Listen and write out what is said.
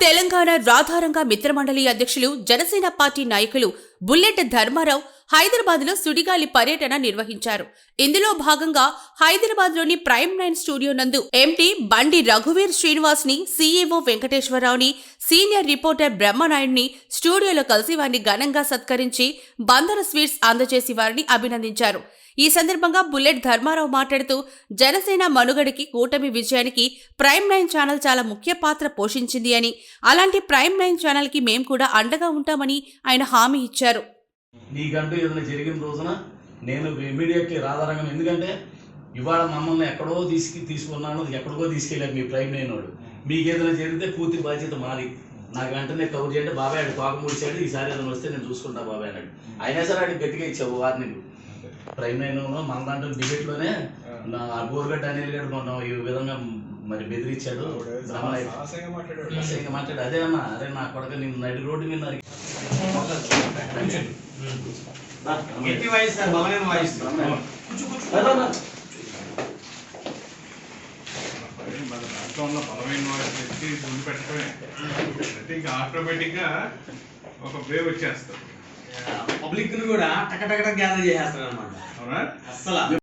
తెలంగాణ రాధారంగ మిత్రమండలి అధ్యక్షులు జనసేన పార్టీ నాయకులు బుల్లెట్ ధర్మారావు హైదరాబాద్లో సుడిగాలి పర్యటన నిర్వహించారు. ఇందులో భాగంగా హైదరాబాద్లోని ప్రైమ్ నైన్ స్టూడియో నందు ఎంటీ బండి రఘువీర్ శ్రీనివాస్ని సీఈఓ వెంకటేశ్వరరావుని సీనియర్ రిపోర్టర్ బ్రహ్మనాయుడిని స్టూడియోలో కలిసి వారిని ఘనంగా సత్కరించి బందర స్వీట్స్ అందజేసి వారిని అభినందించారు. ఈ సందర్భంగా బుల్లెట్ ధర్మారావు మాట్లాడుతూ జనసేన మనుగడకి కూటమి విజయానికి ప్రైమ్ నైన్ ఛానల్ చాలా ముఖ్య పాత్ర పోషించింది అని అలాంటి ప్రైమ్ నైన్ ఛానల్కి మేం కూడా అండగా ఉంటామని ఆయన హామీ ఇచ్చారు. నీకంటూ ఏదైనా జరిగిన రోజున నేను ఇమీడియట్లీ రాధారంగం ఎందుకంటే ఇవాళ మమ్మల్ని ఎక్కడో తీసుకు తీసుకున్నాను ఎక్కడికో తీసుకెళ్ళారు మీ ప్రైమ్ నైన్ వాడు మీకు ఏదైనా జరిగితే పూర్తి బాధ్యత మాది. నాకు వెంటనే కవర్ చేయండి. బాబాయ్ ఆడు తోక ముడిచాడు ఈసారి ఏదైనా వస్తే నేను చూసుకుంటా బాబాయ్ అన్నాడు అయినా సరే ఆడికి గట్టిగా ఇచ్చావు వార్నింగ్. ప్రైమ్ నైన్ మన దాంట్లో డిబేట్లోనే నా గోరుగడ్డ అనిల్ గారు మొన్న ఈ విధంగా మరి బెదిరించాడు. అసహ్యంగా మాట్లాడు అదే అన్న అరే నా కొడక నేను నడి రోడ్డు మీద నరికి గట్టి వాయిస్తారు వాయిస్తారు బలమైన వాడిని ఎత్తి ముందు పెట్టడమే. అంటే ఇంకా ఆటోమేటిక్గా ఒక వేవ్ వచ్చేస్తుంది. పబ్లిక్ని కూడా టక టక గ్యాదర్ చేసేస్తారు అనమాట అవునా? అస్సలు